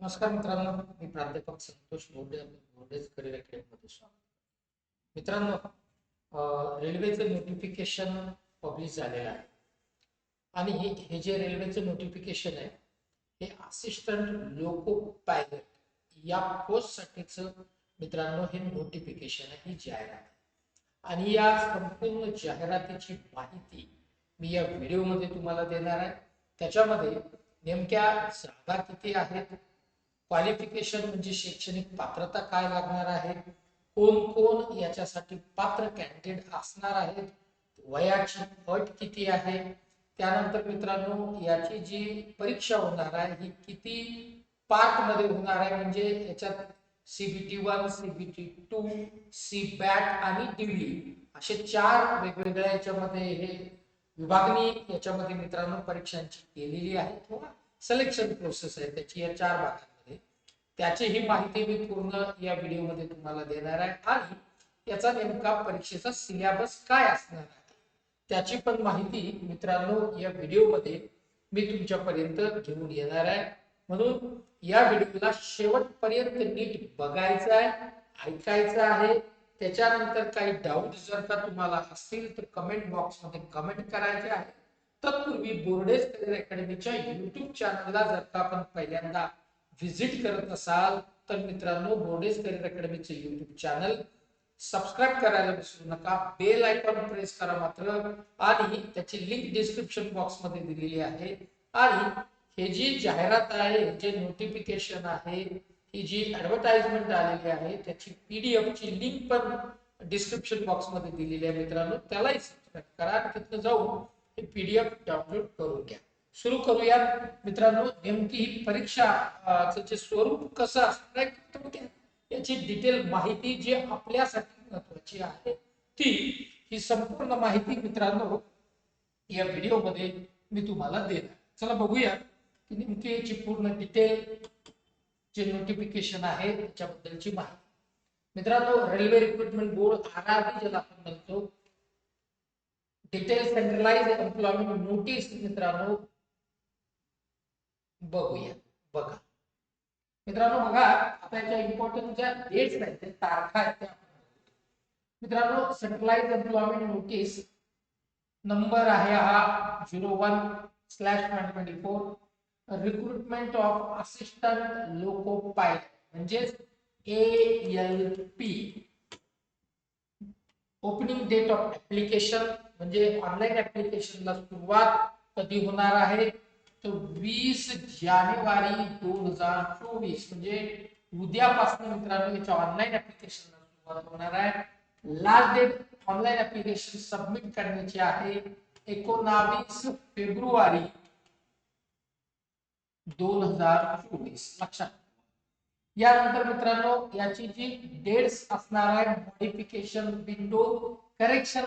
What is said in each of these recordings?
नमस्कार मित्रांनो मी प्राध्यापक संतोष बोर्डे बोर्डेज करिअर अकॅडमीमध्ये स्वागत मित्रांनो रेल्वेचं नोटिफिकेशन पब्लिश झालेलं आहे. आणि हे जे रेल्वेचं नोटिफिकेशन आहे हे असिस्टंट लोको पायलट या पोस्टसाठीच मित्रांनो हे नोटिफिकेशन आहे ही जाहिरात आहे. आणि या संपूर्ण जाहिरातीची माहिती मी या व्हिडिओमध्ये तुम्हाला देणार आहे. त्याच्यामध्ये नेमक्या जागा किती आहेत क्वालिफिकेशन म्हणजे शैक्षणिक पात्रता काय लागणार आहे? कोण कोण याच्यासाठी पात्र कॅन्डिडेट असणार आहेत? वयाची अट किती आहे? त्यानंतर मित्रांनो याची जी परीक्षा होणार आहे ही किती पार्टमध्ये होणार आहे? म्हणजे याच्यात CBT one CBT two CBAT आणि डीडी असे चार वेगवेगळ्या याच्यामध्ये हे विभागणी याच्यामध्ये मित्रांनो परीक्षांची केलेली आहे. किंवा सिलेक्शन प्रोसेस आहे. त्याची या चार भागात. त्याची ही माहिती मी पूर्ण या व्हिडिओमध्ये तुम्हाला देणार आहे. आणि याचा नेमका परीक्षेचा सिलेबस काय असणार आहे? त्याची पण माहिती मित्रांनो या व्हिडिओमध्ये मी तुमच्यापर्यंत घेऊन येणार आहे. म्हणून या व्हिडिओला शेवटपर्यंत नीट बघायचं आहे ऐकायचं आहे. त्याच्यानंतर काही डाऊट जर का तुम्हाला असतील तर कमेंट बॉक्समध्ये कमेंट करायचे आहे. तत्पूर्वी बोर्डेज करिअर अकॅडमीच्या युट्यूब चॅनलला जर का आपण पहिल्यांदा व्हिजिट करत असाल तर मित्रांनो बोर्डेज करिअर अकॅडमीचे युट्यूब चॅनल सबस्क्राईब करायला विसरू नका. बेल आयकॉन प्रेस करा मात्र. आणि त्याची लिंक डिस्क्रिप्शन बॉक्स मध्ये दिलेली आहे. आणि हे जी जाहिरात आहे, जे नोटिफिकेशन आहे, ही जी ऍडव्हर्टाइजमेंट आलेली आहे, त्याची पीडीएफ ची लिंक पण डिस्क्रिप्शन बॉक्स मध्ये दिलेली आहे मित्रांनो. त्यालाही सबस्क्राईब करा. तिथनं जाऊन हे पीडीएफ डाउनलोड करून घ्या. सुरू करूया मित्रांनो नेमकी ही परीक्षा जे स्वरूप कसं असणार आहे याची डिटेल माहिती जी आपल्यासाठी महत्वाची आहे ती ही संपूर्ण माहिती मित्रांनो या व्हिडिओमध्ये मी तुम्हाला देणार. चला बघूया की नेमकी याची पूर्ण डिटेल जे नोटिफिकेशन आहे त्याच्याबद्दलची माहिती. मित्रांनो railway recruitment board R R B ज्याला आपण म्हणतो डिटेल सेंट्रलाइज एम्प्लॉयमेंट नोटीस मित्रांनो बघूया. बघा. मित्रांनो बघा आता याच्या इम्पॉर्टंट ज्या डेट्स आहेत त्या तारखा आहेत त्या. मित्रांनो सेंट्रलाइज एम्प्लॉयमेंट नोटीस नंबर आहे हा zero one slash twenty four recruitment of assistant loco pilot म्हणजेच A L P opening date of application म्हणजे ऑनलाईन ऍप्लिकेशनला सुरुवात कधी होणार आहे? तर वीस जानेवारी दोन हज़ार चोवीस, म्हणजे उद्यापासून मित्रांनो, याच्या ऑनलाईन ऍप्लिकेशनला होणार आहे. Last date online application submit करण्याची आहे. एकोणावीस फेब्रुवारी दोन हज़ार चोवीस. लक्षात ठेवा. यानंतर मित्रांनो डेट्स मॉडिफिकेशन विंडो करेक्शन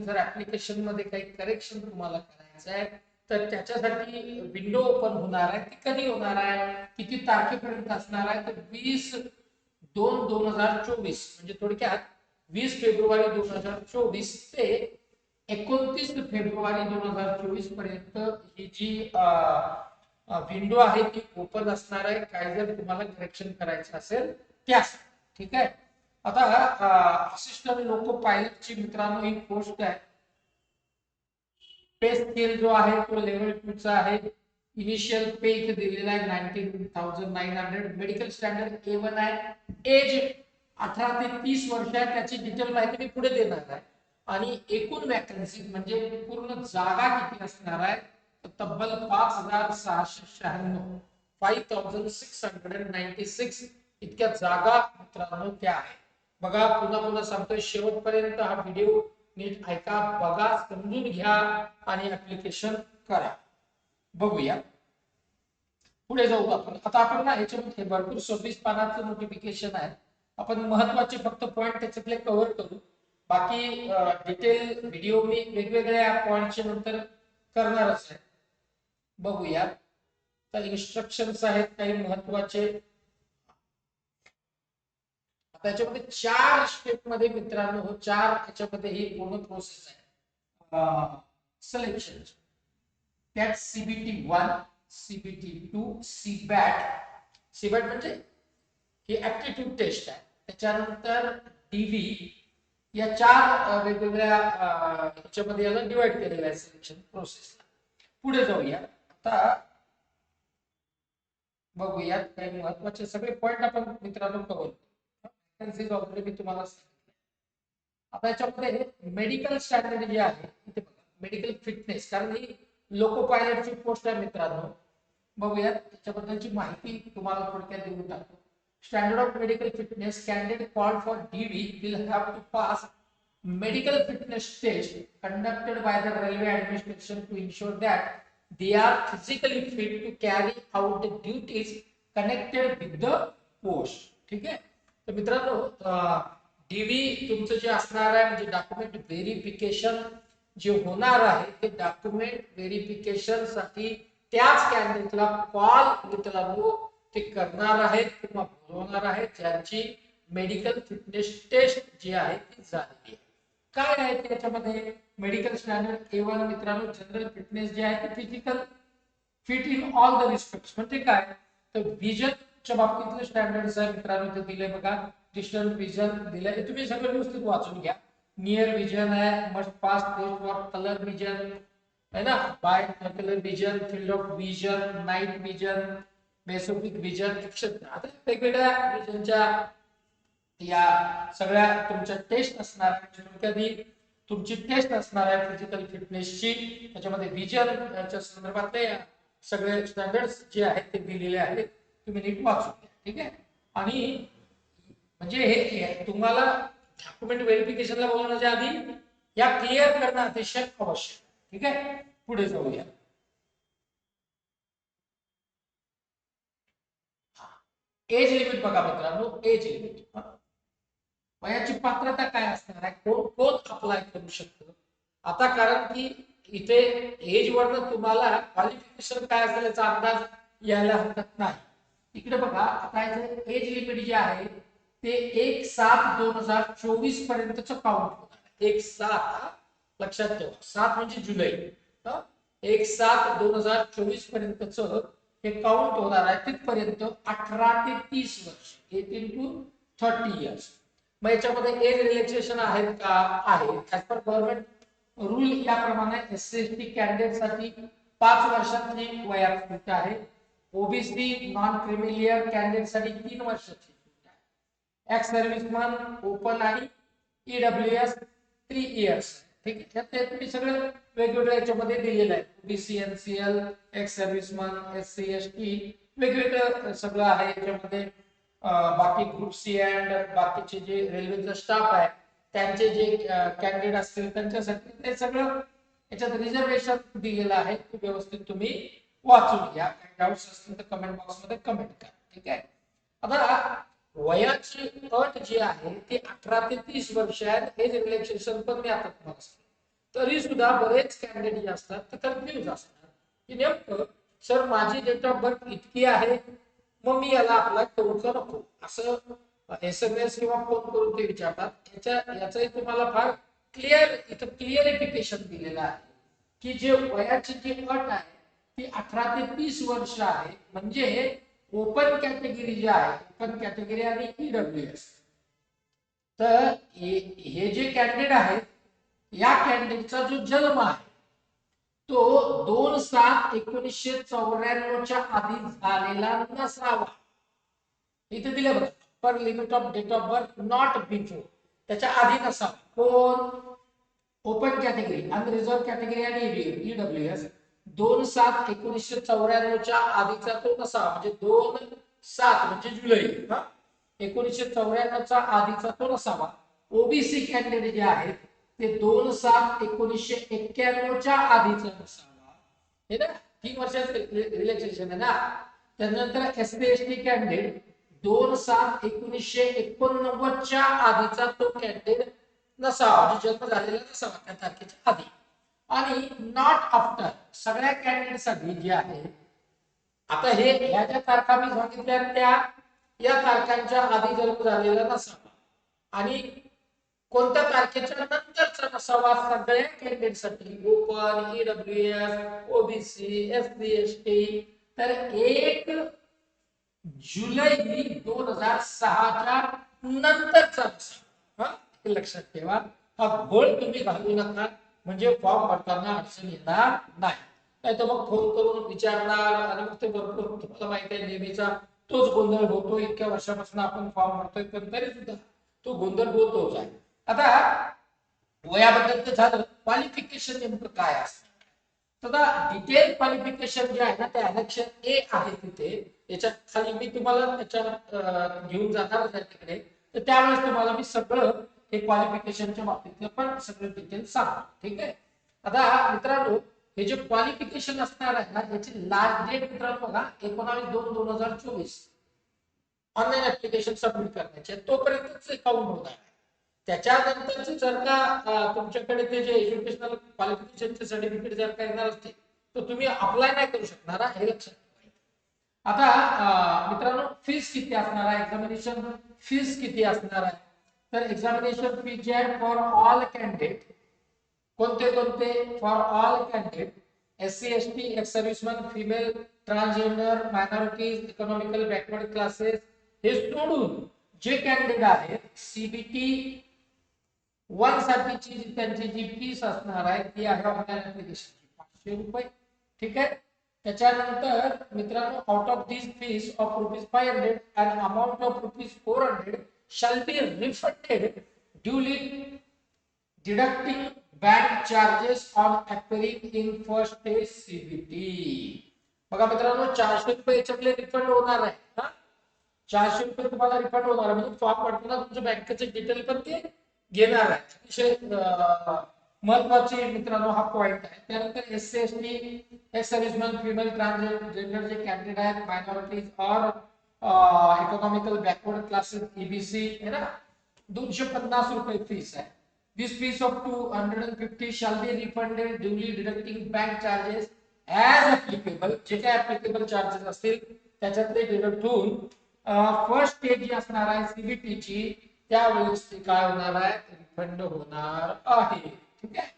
जर ऍप्लिकेशन मध्ये करेक्शन तुम्हाला करायचं आहे तर त्याच्यासाठी विंडो ओपन होणार आहे. ती कधी होणार आहे. किती तारखेपर्यंत असणार आहे? तर वीस दोन दोन हजार चोवीस. म्हणजे थोडक्यात वीस फेब्रुवारी दोन हजार चोवीस ते एकोणतीस फेब्रुवारी दोन हजार चोवीसपर्यंत ही जी विंडो आहे ती ओपन असणार आहे. काय जर तुम्हाला करेक्शन करायचं असेल त्यास ठीक आहे? आता असिस्टंट लोको पायलटची मित्रांनो ही पोस्ट आहे. पे स्केल जो आहे तो लेवल टू चा आहे. इनिशियल पे इथे दिलेला आहे nineteen thousand nine hundred medical standard A one आहे. एज अठरा ते तीस वर्ष आहे. त्याची डिटेल माहिती मी पुढे देणार आहे. आणि एकूण वॅकन्सी म्हणजे पूर्ण जागा किती असणार आहे? तब्बल पाच हजार सहाशे शहाण्णव. Five thousand six hundred ninety six इतक्या जागा मित्रांनो त्या आहे. बघा पुन्हा पुन्हा सांगतोय. शेवटपर्यंत हा व्हिडिओ नीट ऐका बघा समजून घ्या आणि ऍप्लिकेशन करा. बघूया. पुढे जाऊ आपण. आता आपण ना याच्यामध्ये भरपूर सव्वीस पानाचं नोटिफिकेशन आहे. आपण महत्त्वाचे फक्त पॉईंट त्याच्यातले कव्हर करू. बाकी डिटेल व्हिडिओ मी वेगवेगळ्या पॉईंटचे नंतर करणारच आहे. बघूया. तर इन्स्ट्रक्शन्स आहेत काही महत्त्वाचे त्याच्यामध्ये चार स्टेपमध्ये मित्रांनो हो चार याच्यामध्ये ही पूर्ण प्रोसेस आहे. सिलेक्शन त्यात CBT one CBT two CBAT CBAT म्हणजे ही ऍप्टिट्यूड टेस्ट आहे. त्याच्यानंतर डीव्ही या चार वेगवेगळ्या याच्यामध्ये ह्याच्यामध्ये याला डिवाइड केलेलं आहे सिलेक्शन प्रोसेसला पुढे जाऊया. आता बघूयात काही महत्त्वाचे सगळे पॉइंट आपण मित्रांनो कवर वगैरे मी तुम्हाला सांगितलं आता याच्यामध्ये मेडिकल स्टँडर्ड जे आहे इथे बघा मेडिकल फिटनेस कारण ही लोको पायलटची पोस्ट आहे मित्रांनो. बघूयात त्याच्याबद्दलची माहिती तुम्हाला थोडक्यात देऊन टाकतो. Standard of medical fitness candidate call for DV will have to pass medical fitness test conducted by the railway administration to ensure that they are physically fit to carry out the duties connected with the post. ठीक आहे? तर मित्रांनो DV तुमचं जे असणार आहे म्हणजे document verification जे होणार आहे ते डॉक्युमेंट व्हेरिफिकेशनसाठी त्याच कॅन्डिडेटला कॉल मित्रांनो ते करणार आहेत किंवा बोलवणार आहेत ज्यांची मेडिकल फिटनेस टेस्ट जी आहे ती झालेली आहे. काय आहे त्याच्यामध्ये? मेडिकल स्टँडर्ड ए वन मित्रांनो जनरल फिटनेस जे आहे ते physical fit in all the respect म्हणजे काय? तर च्या बाबतीतले स्टँडर्ड आहे? मित्रांनो ते दिले बघा. डिस्टन्स विजन दिले तुम्ही सगळे व्यवस्थित वाचून घ्या. नियर विजन आहे must pass test for colour vision है ना? By colour vision field of vision night vision बेसोफिक vision आता वेगवेगळ्या विजनच्या या सगळ्या तुमच्या टेस्ट असणार. म्हणजे कधी तुमची टेस्ट असणार आहे फिजिकल फिटनेसची त्याच्यामध्ये विजनच्या संदर्भातले सगळे स्टँडर्ड्स जे आहेत ते दिलेले आहेत. तुम्ही नीट वाचू. ठीक आहे? आणि म्हणजे हे तुम्हाला डॉक्युमेंट व्हेरिफिकेशनला बोलवण्याच्या आधी या क्लिअर करणं अतिशय आवश्यक. ठीक आहे? पुढे जाऊया. एज लिमिट बघा मित्रांनो एज लिमिट वयाची पात्रता काय असणार आहे? कोण कोण अप्लाय करू शकतो? आता कारण की इथे एज वरनं तुम्हाला क्वालिफिकेशन काय असेल याचा अंदाज यायला हरकत नाही. इकडे बघा आता इथे एज लिमिट जे आहे ते एक सात दोन हजार चोवीस पर्यंतच काउंट होणार एक सात लक्षात ठेवा. सात म्हणजे जुलै. एक सात दोन हजार चोवीस पर्यंतच हे काउंट होणार आहे तिथपर्यंत अठरा ते तीस वर्ष. एटीन टू थर्टी इयर्स मग याच्यामध्ये एज रिलॅक्सेशन आहेत का? आहे. ऍज पर गव्हर्नमेंट रूल याप्रमाणे एस सी एस टी कॅन्डिडेटसाठी पाच वर्षात वयात आहे? ओबीसी नॉन क्रिमिलियर कॅन्डिडेटसाठी तीन वर्षाची सूट आहे. एक्स सर्व्हिसमन ओपन आणि E W S three years ठीक आहे? ते तुम्ही सगळं वेगवेगळ्या याच्यामध्ये दिलेलं आहे. OBC N C L ex serviceman S C S T वेगवेगळं सगळं आहे याच्यामध्ये. बाकी ग्रुप सी अँड बाकीचे जे रेल्वेचा स्टाफ आहे त्यांचे जे कॅन्डिडेट असतील त्यांच्यासाठी ते सगळं याच्यात रिझर्वेशन दिलेलं आहे. व्यवस्थित तुम्ही वाचून घ्या. काही डाऊट्स असतील तर कमेंट बॉक्समध्ये कमेंट करा. ठीक आहे? आता वयाची अट जी आहे ती अठरा ते तीस वर्ष आहेत. हे रिलॅक्सेशन पण मी आता तुम्हाला तरी सुद्धा बरेच कॅन्डिडेट जे असतात ते कन्फ्युज असतात. की नेमकं सर माझी डेट ऑफ बर्थ इतकी आहे मग मी याला आपला करू का नको? असं एस एम एस किंवा फोन करून ते विचारतात. याच्या याचंही तुम्हाला फार क्लिअर इथं क्लिअरिफिकेशन दिलेलं आहे. की जे वयाची जी अट आहे ती अठरा ते तीस वर्ष आहे. म्हणजे ओपन कॅटेगरी जे आहे ओपन कॅटेगरी आणि ईडब्ल्यू एस तर हे जे कॅन्डिडेट आहेत या कॅन्डिडेटचा जो जन्म आहे तो दोन सात एकोणीसशे चौऱ्याण्णवच्या आधी झालेला नसावा. इथे दिले बघा per limit of date of birth not before त्याच्या आधी नसावा. कोण? ओपन कॅटेगरी अनरिझर्व कॅटेगरी आणि ईडब्ल्यू एस दोन सात एकोणीसशे चौऱ्याण्णवच्या आधीचा तो नसावा म्हणजे दोन सात म्हणजे जुलै. हा? एकोणीसशे चौऱ्याण्णवचा आधीचा तो नसावा. ओबीसी कॅन्डिडेट जे आहेत ते दोन सात एकोणीसशे एक्क्याण्णवच्या आधीचा नसावा. हे ना? तीन वर्षाचं रिलॅक्सेशन आहे ना? त्यानंतर S P S T candidate दोन सात एकोणीसशे एकोणनव्वदच्या आधीचा तो कॅन्डिडेट नसावा. म्हणजे जन्म झालेला नसावा त्या तारखेच्या आधी. आणि नॉट आफ्टर सगळ्या कॅन्डिडेटसाठी जे आहे. आता हे ह्या ज्या तारखा मी सांगितल्या त्या या तारखांच्या आधी जन्म झालेला नसावा. आणि कोणत्या तारखेच्या नंतरचा नसावा सगळ्या कॅन्डिडेटसाठी open E W S OBC S C S T तर एक जुलै दोन हजार सहाच्या नंतरचा नसावा. हा? लक्षात ठेवा. हा घोळ तुम्ही घालू नका. म्हणजे फॉर्म भरताना अडचण येणार नाही. नाही तर मग फोन करून विचारणार आणि मग ते भरपूर तुम्हाला माहिती आहे नेहमीचा तोच गोंधळ होतो इतक्या वर्षापासून आपण फॉर्म भरतोय पण तरी सुद्धा तो गोंधळ होतोच आहे. आता वयाबद्दल तर झालं. क्वालिफिकेशन नेमकं काय असतं? तर डिटेल क्वालिफिकेशन जे आहे ना ते अनेक्शन ए आहे तिथे. याच्यात खाली मी तुम्हाला त्याच्या घेऊन जाणारच आहे तिकडे. तर त्यावेळेस तुम्हाला मी सगळं हे क्वालिफिकेशनच्या बाबतीतलं पण सगळं डिटेल सांगतो ठीक आहे? आता मित्रांनो हे जे क्वालिफिकेशन असणार आहे ना याची लास्ट डेट मित्रांनो बघा एकोणावीस दोन दोन हजार चोवीस. ऑनलाईन ऍप्लिकेशन सबमिट करण्याचे तोपर्यंतच काउंट होणार आहे. त्याच्यानंतरचे जर का तुमच्याकडे ते जे एज्युकेशनल क्वालिफिकेशनचे सर्टिफिकेट जर का येणार असतील तर तुम्ही अप्लाय नाही करू शकणार हे लक्षात आता मित्रांनो फीस किती असणार आहे? एक्झामिनेशन फीस किती असणार आहे? तर एक्झामिनेशन फ़ी आहे फॉर ऑल कॅन्डिडेट कोणते कोणते for all candidate S C S T ex serviceman female transgender minorities economical backward classes हे सोडून जे कॅन्डिडेट आहेत सीबीटी वन साठीची त्यांची जी फ़ीस असणार आहे ती आहे ऑनलाईन ऍप्लिकेशनची पाचशे रुपये ठीक आहे त्याच्यानंतर मित्रांनो out of this fees of rupees five hundred and amount of rupees four hundred shall be refunded duly deducting bank charges on appearing in first stage CBT. बघा मित्रांनो चारशे रुपये याच्यातले रिफंड होणार आहे हा? चारशे रुपये तुम्हाला रिफंड होणार आहे. म्हणजे फॉर्म भरताना तुमच्या बँकेचे डिटेल पण ते घेणार आहे. अतिशय अं, महत्वाची मित्रांनो हा पॉइंट आहे. त्यानंतर S C S T ex serviceman female transgender जे कॅन्डिडेट आहेत minorities or economical backward classes EBC है ना? दोनशे पन्नास रुपये फीस आहे this fees of two hundred and fifty shall be refunded duly deducting bank charges as applicable जे काय अप्लिकेबल चार्जेस असतील त्याच्यातले डिडक्ट होऊन फर्स्ट स्टेज जी असणार आहे सीबीटीची त्यावेळेस ती काय होणार आहे रिफंड होणार आहे. ठीक आहे?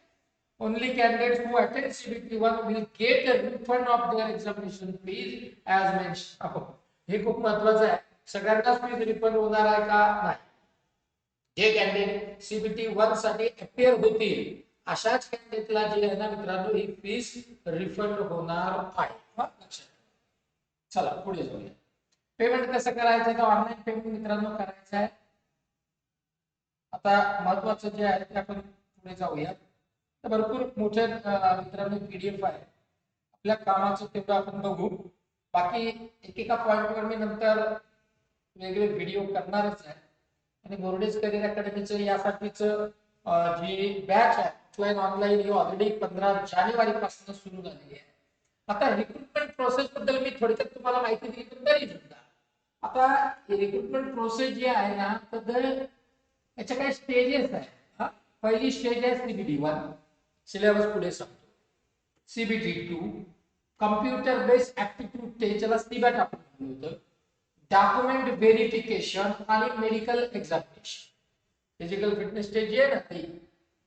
Only candidates who attend CBT 1 will get a refund of their examination fees as mentioned above. हे खूप महत्वाचं आहे. सगळ्यांनाच फीज रिफंड होणार आहे का? नाही. जे कॅन्डिडेट सीबीटी वनसाठी अपियर होतील. अशाच कॅन्डिडेटला जे आहे ना मित्रांनो ही फीस रिफंड होणार आहे. चला पुढे जाऊया. पेमेंट कसं करायचं? तर ऑनलाईन पेमेंट मित्रांनो करायचं आहे. आता महत्वाचं जे आहे ते आपण पुढे जाऊया. तर भरपूर मोठ्या मित्रांनो पीडीएफ आहे. आपल्या कामाचं तेवढं आपण बघू. बाकी एकेका पॉईंटवर मी नंतर वेगळे व्हिडिओ करणारच आहे. आणि बोर्डेज करिअर अकॅडमीचं यासाठीच जी बॅच आहे ऑफलाईन ऑनलाईन ही ऑलरेडी पंधरा जानेवारी पासून सुरू झालेली आहे. आता रिक्रुटमेंट प्रोसेस बद्दल मी थोडक्यात तुम्हाला माहिती दिली तर तरी सुद्धा. आता रिक्रुटमेंट प्रोसेस जी आहे ना तर याच्या काही स्टेजेस आहे हा पहिली स्टेज आहे सीबीडी वन सिलेबस पुढे सांगतो. CBT two computer based aptitude test ज्याला सीबॅट आपण म्हणलं होतं. डॉक्युमेंट व्हेरिफिकेशन आणि medical examination physical fitness stage जी आहे ना ती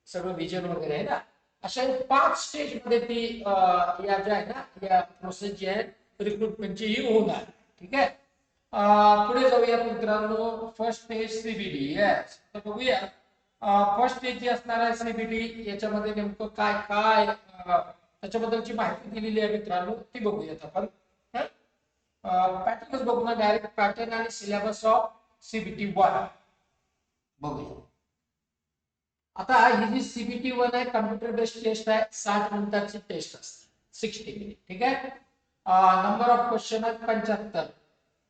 सगळं विजन वगैरे आहे ना अशा पाच स्टेजमध्ये ती या ज्या आहे ना या प्रोसेस जी आहे रिक्रुटमेंटची ही होणार. ठीक आहे? पुढे जाऊया मित्रांनो. फर्स्ट स्टेज सीबीडी येस तर बघूया. फर्स्ट स्टेज जी असणार आहे सीबीडी याच्यामध्ये नेमकं काय काय त्याच्याबद्दलची माहिती दिलेली आहे मित्रांनो ती बघूयात आपण. पॅटर्नच बघू ना डायरेक्ट पॅटर्न आणि सिलेबस ऑफ सीबीटी वन बघूया. आता ही जी सीबीटी वन आहे कम्प्युटर बेस्ड टेस्ट आहे साठ मिनिटाची टेस्ट असते. सिक्स्टी मिनिट ठीक आहे? नंबर ऑफ क्वेश्चन आहेत पंच्याहत्तर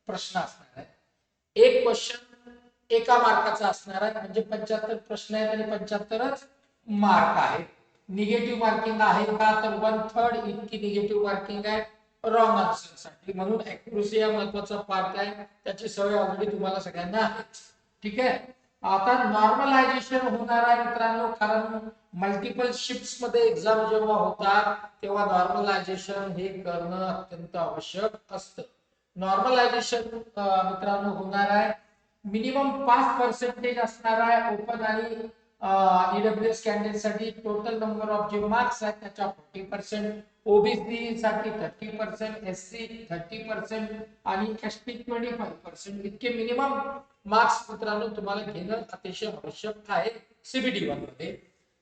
प्रश्न असणार आहे एक क्वेश्चन एका मार्काचा असणार आहे म्हणजे पंच्याहत्तर प्रश्न आहेत आणि पंच्याहत्तरच मार्क आहेत. निगेटिव्ह मार्किंग आहे का? तर वन थर्ड इतकी निगेटिव्ह मार्किंग आहे. रॉंग आन्सरसाठी. म्हणून अॅक्युरेसी हा महत्त्वाचा पार्ट आहे. त्याची सवय ऑलरेडी तुम्हाला सगळ्यांना आहे ठीक आहे? आता नॉर्मलायझेशन होणार आहे मित्रांनो. कारण मल्टिपल शिफ्टमध्ये एक्झाम जेव्हा होतात तेव्हा नॉर्मलायझेशन हे करणं अत्यंत आवश्यक असतं. नॉर्मलायझेशन मित्रांनो होणार आहे. मिनिमम पाच पर्सेंटेज असणार आहे. ओपन आणि ईडब्ल्यू एस कॅन्डिडेटसाठी टोटल नंबर ऑफ जे मार्क्स आहेत त्याच्या फोर्टी पर्सेंट ओबीसी साठी thirty percent S C thirty percent आणि S T twenty five percent इतके मिनिमम मार्क्स मित्रांनो तुम्हाला घेणं अतिशय आवश्यक आहे सीबीडी वनमध्ये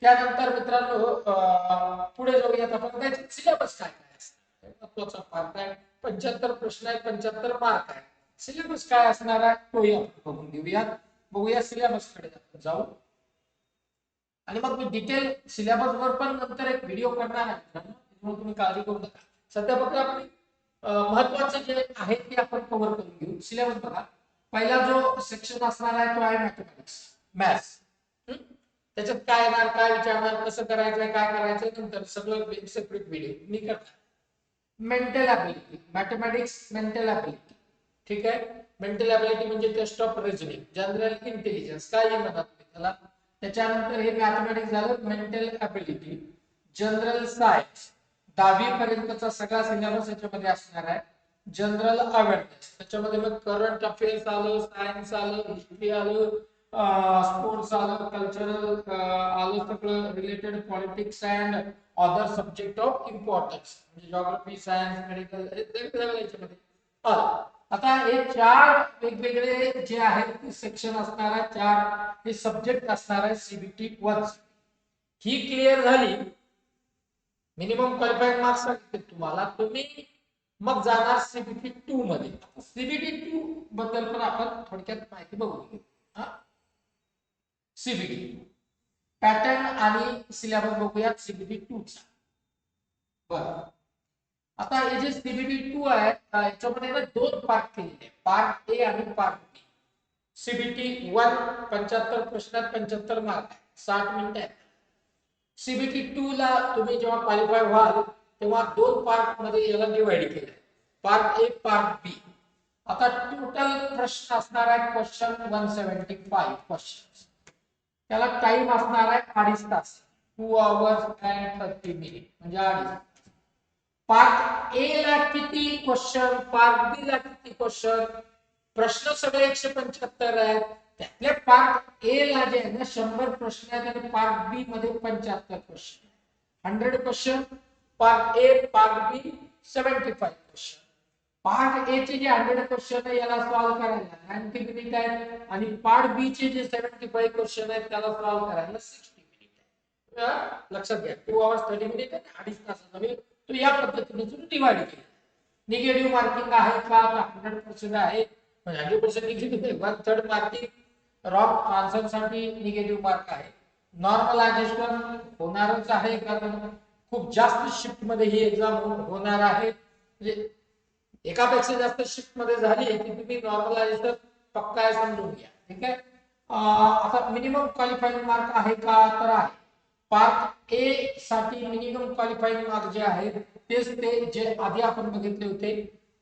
त्यानंतर मित्रांनो पुढे जाऊयात आपण. त्याचे सिलेबस काय काय महत्त्वाचा पार्ट आहे. पंच्याहत्तर प्रश्न आहे पंच्याहत्तर मार्क आहे सिलेबस काय असणार आहे? तोही आपण बघून घेऊयात. बघूया सिलेबसकडे जाऊ आणि मग मी डिटेल सिलेबस वर पण नंतर एक व्हिडिओ करणार आहे. मित्रांनो. तुम्ही काळजी करू नका. सध्या फक्त आपण महत्वाचं जे आहे ते आपण कव्हर करून घेऊ. सिलेबस बघा. पहिला जो सेक्शन असणार आहे तो आहे मॅथमॅटिक्स मॅथ्स त्याच्यात काय येणार काय विचारणार कसं करायचंय काय करायचं नंतर सगळं सेपरेट व्हिडिओ मी करणार. Mental ability mathematics mental ability ठीक आहे? मेंटल ॲबिलिटी म्हणजे test of reasoning general intelligence काय म्हणतात त्याला त्याच्यानंतर हे मॅथमॅटिक्स झालं मेंटल ऍबिलिटी जनरल सायन्स दहावी पर्यंतचा सगळा सिलेबस याच्यामध्ये असणार आहे. जनरल अवेअरनेस त्याच्यामध्ये मग करंट अफेअर्स आलं सायन्स आलं हिस्ट्री आलं स्पोर्ट्स आलं कल्चरल आलं सगळं related politics and other subject of importance म्हणजे जॉग्राफी सायन्स मेडिकल सगळं याच्यामध्ये आलं. आता हे चार वेगवेगळे जे आहेत ते सेक्शन असणार आहे चार हे सब्जेक्ट असणार आहे सीबीटी वन ही क्लिअर झाली. मिनिमम क्वालिफाईड मार्क्स सांगितले तुम्हाला तुम्ही मग जाणार सीबीटी टू मध्ये. सीबीटी टू बद्दल पण आपण थोडक्यात माहिती बघू घेऊ सीबीटी पॅटर्न आणि सिलेबस बघूयात सीबीटी टू चा. बरं. आता हे जे सीबीटी टू आहे याच्यामध्ये दोन पार्ट केलेले पार्ट ए आणि पार्ट बी सीबीटी वन पंच्याहत्तर प्रश्नात पंच्याहत्तर मार्क साठ मिनिट आहे सीबीटी टू ला तुम्ही जेव्हा क्वालिफाय व्हाल तेव्हा दोन पार्टमध्ये याला डिवाइड केलंय. पार्ट ए पार्ट बी आता टोटल प्रश्न असणार आहे question one seventy five question त्याला टाइम असणार आहे अडीच तास. Two hours and thirty minute म्हणजे अडीच. पार्ट ए ला किती क्वेश्चन पार्ट बी ला किती क्वेश्चन प्रश्न सगळे एकशे पंच्याहत्तर आहेत. त्यातले पार्ट ए ला जे आहे ना शंभर प्रश्न आहेत आणि पार्ट बी मध्ये पंच्याहत्तर question hundred question part A part B seventy five question part A चे जे हंड्रेड क्वेश्चन आहे याला सॉल्व्ह करायला. नाईन्टी मिनिट आहेत आणि पार्ट बी चे जे सेव्हन्टी फाईव्ह क्वेश्चन आहेत त्याला सॉल्व्ह करायला सिक्स्टी मिनिट आहे लक्षात घ्या. टू आवर्स थर्टी मिनिट आणि अडीच तासाचा वेळ. तर या पद्धतीने तुम्ही डिवाइड केला. निगेटिव्ह मार्किंग आहे का? हंड्रेड पर्सेंट आहे. Hundred percent negative one third marking wrong आन्सरसाठी negative mark आहे. नॉर्मलायझेशन होणारच आहे कारण खूप जास्त शिफ्टमध्ये ही एक्झाम होणार आहे. म्हणजे एकापेक्षा जास्त शिफ्टमध्ये झाली की तुम्ही नॉर्मलायझेशन पक्का आहे समजून घ्या. ठीक आहे? आता मिनिमम क्वालिफाईंग मार्क आहे का? तर आहे. पार्ट ए साठी मिनिमम क्वालिफाईंग मार्क जे आहेत तेच ते जे आधी आपण बघितले होते.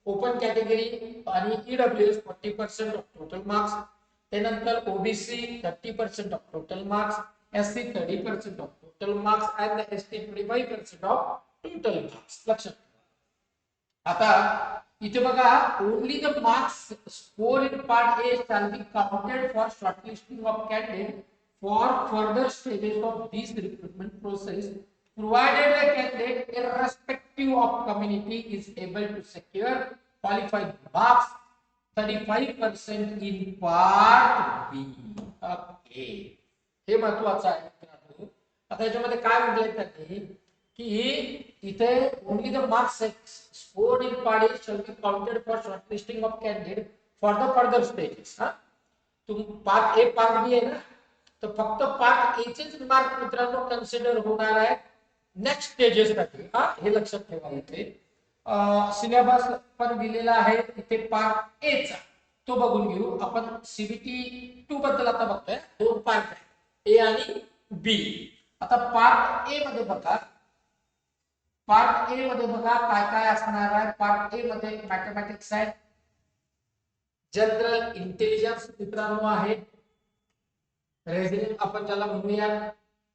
ओपन कॅटेगरी आणि E W S forty percent of total marks त्यानंतर OBC thirty percent of total marks S C thirty percent of total marks and S T twenty five percent of total marks लक्षात आता इथे बघा only the marks score in part A shall be counted for shortlisting of candidate for further stages of this recruitment process provided the candidate irrespective of community is able to secure qualified marks 35% in part B. Okay. हे महत्वाचं आहे मित्रांनो. आता याच्यामध्ये काय म्हटलंय त्यांनी की इथे only the marks scored in part A shall be counted for shortlisting of candidate for the further stages हा तुम पार्ट ए पार्ट बी आहे ना तर फक्त पार्ट ए चेच मार्क मित्रांनो कन्सिडर होणार आहे. नेक्स्ट स्टेजेससाठी हा हे लक्षात ठेवा इथे. सिलेबस पण दिलेला आहे इथे पार्ट ए चा. तो बघून घेऊ. आपण सीबीटी टू बद्दल आता बघतोय. दोन पार्ट आहे ए आणि बी आता पार्ट ए मध्ये बघा. पार्ट ए मध्ये बघा काय काय असणार आहे? पार्ट ए मध्ये मॅथमॅटिक्स आहे. जनरल इंटेलिजन्स मित्रांनो आहे. रेझिलिंग आपण ज्याला म्हणूया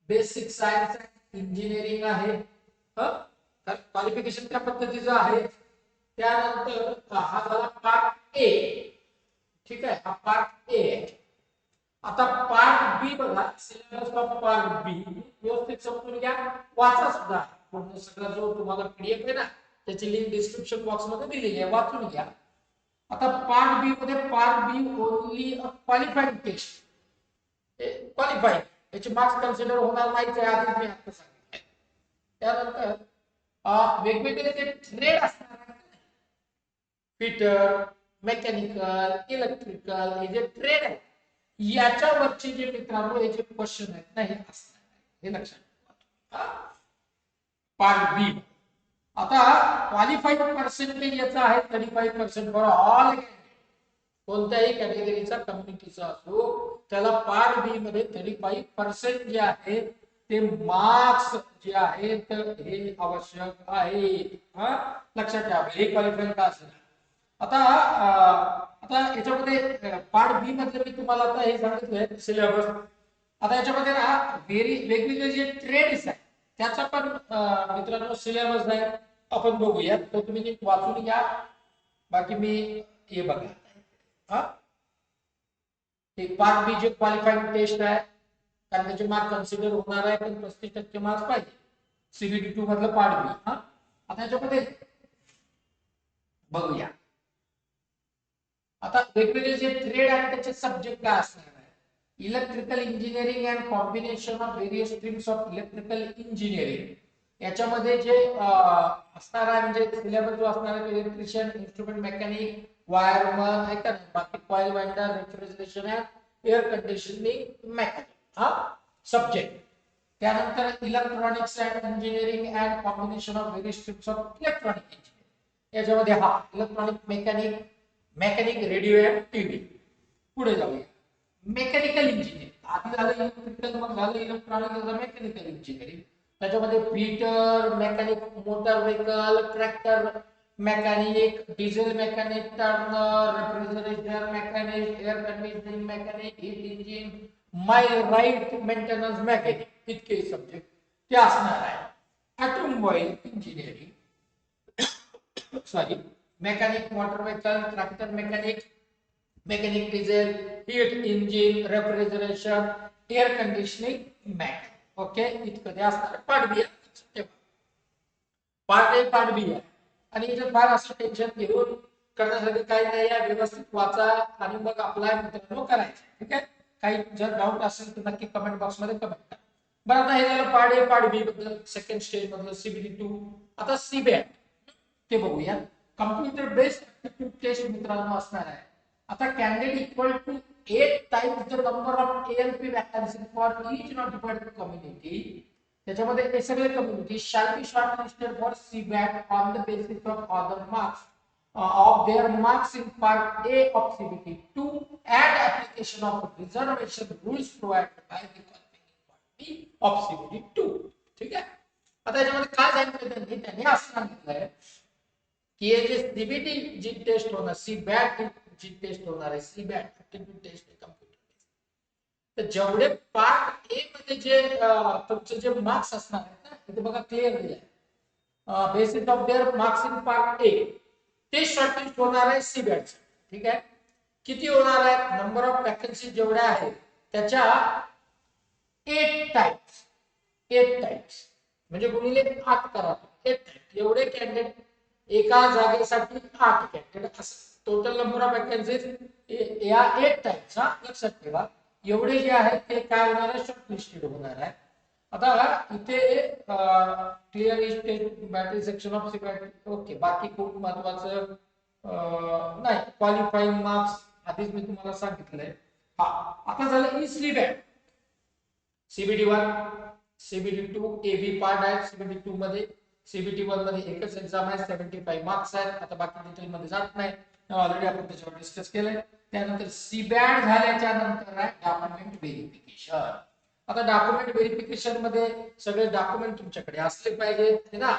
बेसिक सायन्स इंजिनिअरिंग आहे. क्वालिफिकेशन त्या पद्धतीचं आहे. त्यानंतर हा झाला पार्ट ए ठीक आहे? हा पार्ट ए आता पार्ट बी बघा. सिलेबस ऑफ पार्ट बी व्यवस्थित समजून घ्या. वाचा सुद्धा. पूर्ण सगळा जो तुम्हाला पीडीएफ आहे ना त्याची लिंक डिस्क्रिप्शन बॉक्समध्ये दिलेली आहे. वाचून घ्या. आता पार्ट बी मध्ये part B only qualified test याचे मार्क्स कन्सिडर आहे आधीच मी त्यानंतर वेगवेगळे जे ट्रेड असणार फिटर मेकॅनिकल इलेक्ट्रिकल हे। जे ट्रेड आहे याच्यावरचे जे मित्रांनो हे जे क्वेश्चन आहेत असणार हे लक्षात पार्ट बी आता क्वालिफाईड पर्सेंटेज याचा आहे thirty five percent for all कोणत्याही कॅटेगरीचा कम्युनिटीचा असो त्याला पार्ट बी मध्ये थर्टी फाईव्ह पर्सेंट जे आहे ते मार्क्स जे आहेत हे आवश्यक आहे. हा? लक्षात ठेवा हे क्वालिफाईड का असेल. आता आता याच्यामध्ये पार्ट बी मध्ये मी तुम्हाला आता हे सांगितलंय सिलेबस आता याच्यामध्ये ना वेरी वेगवेगळे जे ट्रेड्स आहेत त्याचा पण मित्रांनो सिलेबस आहे. आपण बघूया तो तुम्ही वाचून घ्या. बाकी मी हे बघा हा? Part B J qualifying taste आहे. कारण त्याचे मार्क कन्सिडर होणार आहे पण पस्तीस टक्के मार्क्स पाहिजे. सीबीटी टू मधलं पार्ट बी हा? आता याच्यामध्ये बघूया. आता वेगवेगळे जे ट्रेड आहेत त्याचे सब्जेक्ट काय असणार आहे? Electrical engineering and combination of various streams of electrical engineering याच्यामध्ये जे असणार आहे म्हणजे सिलेबस जो असणार आहे electrician instrument mechanic wire wireman ऐका का बाकी coil winder refrigeration and air conditioning mechanic हा? सब्जेक्ट त्यानंतर electronics and engineering and combination of various streams of electronic engineering याच्यामध्ये हा electronic mechanic mechanic radio and TV पुढे जाऊया. मेकॅनिकल इंजिनिअरिंग आधी झालं इलेक्ट्रिकल मग झालं इलेक्ट्रॉनिक मेकॅनिकल इंजिनिअरिंग त्याच्यामध्ये fitter mechanic motor vehicle tractor mechanic diesel mechanic turner refrigerator mechanic air conditioning mechanic heat engine millwright maintenance mechanic इतके subject ते असणार आहे? Automobile engineering sorry mechanic motor vehicle tractor mechanic mechanic diesel heat engine refrigeration air conditioning mech okay इतकं ते असणार. Part B part A part B आहे आणि इथे फार असं टेन्शन घेऊन करण्यासाठी काही नाही आहे व्यवस्थित वाचा आणि मग अप्लाय मित्रांनो करायचं. ठीक आहे? काही जर डाऊट असेल तर नक्की कमेंट बॉक्समध्ये कमेंट करा. बरं आता हे झालं पार्ट ए पार्ट बी बद्दल सेकंड स्टेज मधलं सीबीटी टू आता सीबॅट ते बघूया. कम्प्युटर बेस्ड टेस्ट मित्रांनो असणार आहे. आता candidate equal to eight times the number of ALP vacancy for each notified community त्याच्यामध्ये हे सगळे community shall be short listed for CBT on the basis of other marks of their marks in part A of CBT two and application of reservation rules provide by the of CBT two ठीक आहे? आता याच्यामध्ये काय सांगितलं त्यांनी? त्यांनी असं सांगितलंय की हे जे सीबीटी जी टेस्ट होणार सी बॅट जी टेस्ट होणार आहे सी बॅट टेस्ट कम्प्युटर तर जेवढे पार्ट ए मध्ये जे तुमचे जे मार्क्स असणार आहेत ना इथे बघा क्लिअर आहे basis of their marks in part A ते शॉर्टलिस्ट होणार आहे सी बॅट ठीक आहे? किती होणार आहे नंबर ऑफ वॅकन्सी जेवढ्या आहेत त्याच्या एट टाइप्स एट टाइप्स म्हणजे गुणिले आठ करा. एट टाइप एवढे कॅन्डिडेट एका जागेसाठी आठ कॅन्डिडेट असं टोटल नंबर ऑफ वॅकन्सीज या एट टाइप्स हा लक्षात ठेवा. एवढे जे आहेत ते काय होणार आहे? शॉर्ट लिस्टेड होणार आहे. आता इथे clear is battery section of security okay बाकी खूप महत्वाचं नाही क्वालिफाईंग मार्क्स आधीच मी तुम्हाला सांगितलंय. हा आता झालं ई आहे CBT one CBD two A B part आहे सीबीडी टू मध्ये सीबीटी वनमध्ये एकच एक्झाम आहे. सेव्हन्टी फाईव्ह मार्क्स आहेत. आता बाकी डिटेल मध्ये जात नाही. ऑलरेडी आपण त्याच्यावर डिस्कस केलंय. त्यानंतर सीबॅड झाल्याच्यानंतर आहे डॉक्युमेंट व्हेरिफिकेशन आता डॉक्युमेंट व्हेरिफिकेशनमध्ये सगळे डॉक्युमेंट तुमच्याकडे असले पाहिजेत ना?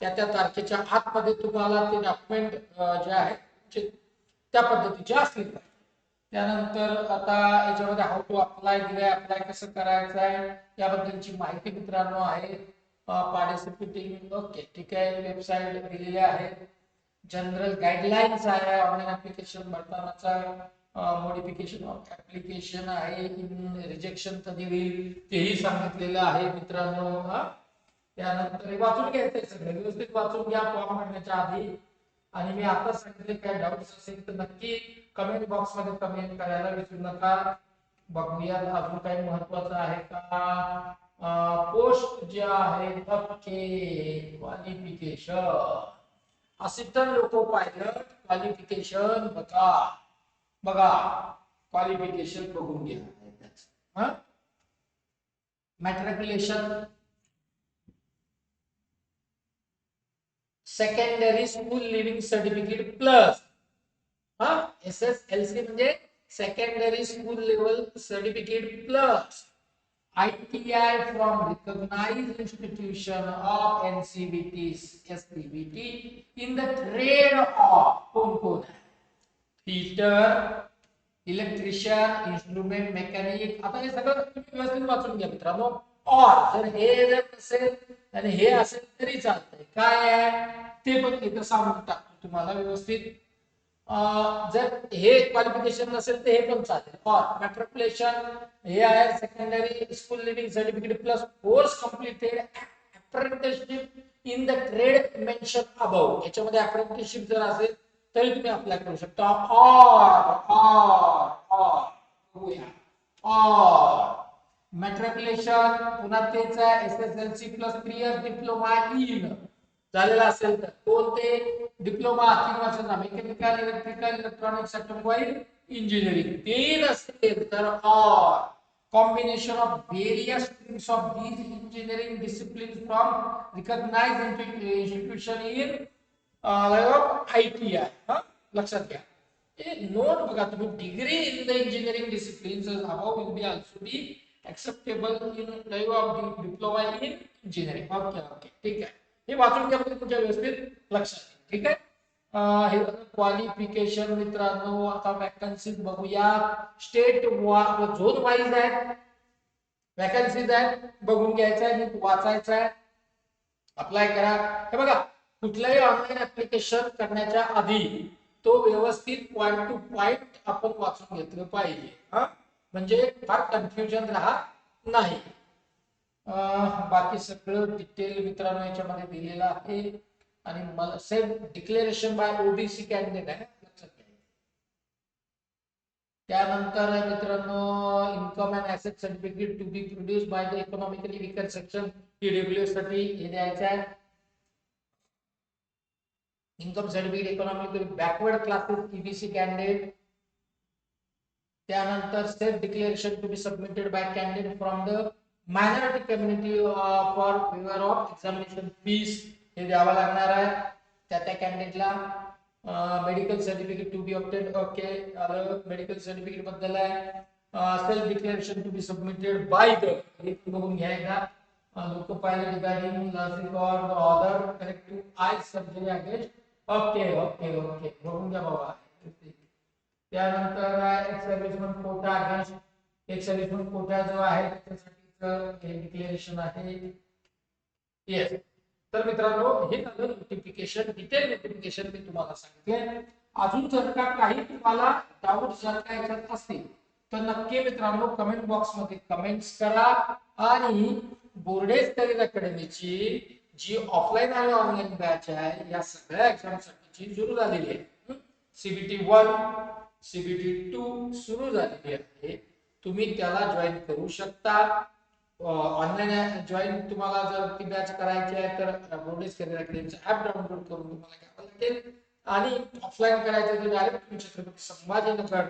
त्या त्या तारखेच्या आतमध्ये तुम्हाला ते डॉक्युमेंट जे आहे त्या पद्धतीचे असले पाहिजे. त्यानंतर आता याच्यामध्ये हाऊ टू अप्लाय दिलंय अप्लाय कसं करायचं आहे याबद्दलची माहिती मित्रांनो आहे. पार्टिसिपेटिंग ओके ठीक आहे वेबसाईट दिलेली आहेत जनरल गाईडलाईन्स आहे ऑनलाईन ऍप्लिकेशन भरतानाचा. मॉडिफिकेशन ऑफ ऍप्लिकेशन आहे इन रिजेक्शन कधी होईल तेही सांगितलेलं आहे मित्रांनो. हा त्यानंतर वाचून घ्यायचंय सगळं. व्यवस्थित वाचून घ्या फॉर्म भरण्याच्या आधी. आणि मी आता सांगितले काय डाऊट्स असेल तर नक्की कमेंट बॉक्समध्ये कमेंट करायला विसरू नका. बघूया अजून काही महत्वाचं आहे का? पोस्ट जे आहे qualification assistant loco pilot qualification बघा. बघा क्वालिफिकेशन बघून घ्या matriculation secondary school leaving certificate plus हा? एस एस एल सी म्हणजे secondary school level certificate plus I T I from recognised institution of N C B T S teacher electrician instrument mechanic आता हे सगळं तुम्ही व्यवस्थित वाचून घ्या मित्रांनो. और जर हे जर नसेल आणि हे असेल तरी चालतंय. काय आहे? ते पण इथं सांगून टाकतो तुम्हाला व्यवस्थित. जर हे क्वालिफिकेशन नसेल तर हे पण चालेल. और मॅट्रिक्युलेशन हे आहे secondary school leaving certificate plus course completed apprenticeship in the trade mention above याच्यामध्ये अप्रेंटिसशिप जर असेल तरी तुम्ही अप्लाय करू शकता. ऑर ऑर ऑर बघूया. ऑर मॅट्रिक्युलेशन पुन्हा तेच आहे. S S L C plus three years diploma in झालेला असेल तर. कोणते डिप्लोमा तीन वर्षाचा. Mechanical electrical electronics automobile engineering ते असेल तर or combination of various streams of these engineering disciplines from recognized institu- institution in I T I हा लक्षात घ्या नोट बघा तुम्ही degree in the engineering disciplines above will be also be acceptable in type of diploma in engineering okay okay ठीक आहे हे वाचून घ्या म्हणजे तुमच्या व्यवस्थित? लक्षात येईल ठीक आहे हे क्वालिफिकेशन मित्रांनो आता वॅकन्सी बघूया. स्टेट झोन वाईज आहेत वॅकन्सीज आहेत बघून घ्यायचं आहे वाचायचं आहे. अप्लाय करा. हे बघा कुठलंही ऑनलाईन ऍप्लिकेशन करण्याच्या आधी तो व्यवस्थित पॉइंट टू पॉइंट आपण वाचून घेतलं पाहिजे. हा? म्हणजे फार कन्फ्युजन राहत नाही. बाकी सगळं डिटेल मित्रांनो याच्यामध्ये दिलेलं आहे. आणि मला self declaration by OBC candidate आहे. त्यानंतर मित्रांनो income and asset certificate to be produce by the economically weaker section EW साठी हे द्यायचं आहे. Income certificate economically backward classes EBC candidate त्यानंतर self declaration to be submitted by candidate from the minority community for favour of examination fees हे द्यावं लागणार आहे. त्या त्या कॅन्डिडेटला medical certificate to be opted okay medical सर्टिफिकेटबद्दल आहे. Self declaration to be submitted by the हे बघून घ्यायचा लोक पाहिलं रिगार्डिंग नर्सिंग और order to eye surgery against okay okay okay. बघून घ्या बाबा. त्यानंतर ex serviceman quota against ex serviceman quota जो आहे त्याच्यासाठीचं हे डिक्लेरेशन आहे. येस तर मित्रांनो हे झालं नोटिफिकेशन डिटेल नोटिफिकेशन मी तुम्हाला सांगते. अजून जर का काही तुम्हाला डाऊट जर का याच्यात असतील तर नक्की मित्रांनो कमेंट बॉक्समध्ये कमेंट्स करा. आणि बोर्डेज करिअर अकॅडमीची जी ऑफलाईन आणि ऑनलाईन बॅच आहे या सगळ्या एक्झामसाठीची सुरू झालेली आहे सीबीटी वन सीबीटी टू सुरू झालेली आहे. तुम्ही त्याला जॉईन करू शकता. ऑनलाईन जॉईन तुम्हाला जर ती बॅच करायची आहे तर बोर्डेज करिअर अकॅडमीचं ऍप डाउनलोड करून तुम्हाला घ्यावं लागेल. आणि ऑफलाईन करायचं तर डायरेक्ट तुम्ही छत्रपती संभाजीनगर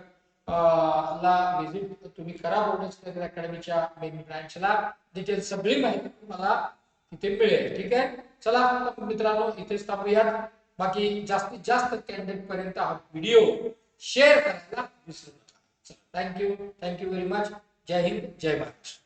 ला व्हिजिट तुम्ही करा बोर्डेज करिअर अकॅडमीच्या मेन ब्रँचला डिटेल सगळी माहिती तुम्हाला ठीक है चला मित्रांनो, इथेच बाकी जास्तीत जास्त कॅन्डिडेट पर्यंत हा व्हिडिओ शेअर करायला विसरू नका. Thank you thank you very much जय हिंद, जय महाराष्ट्र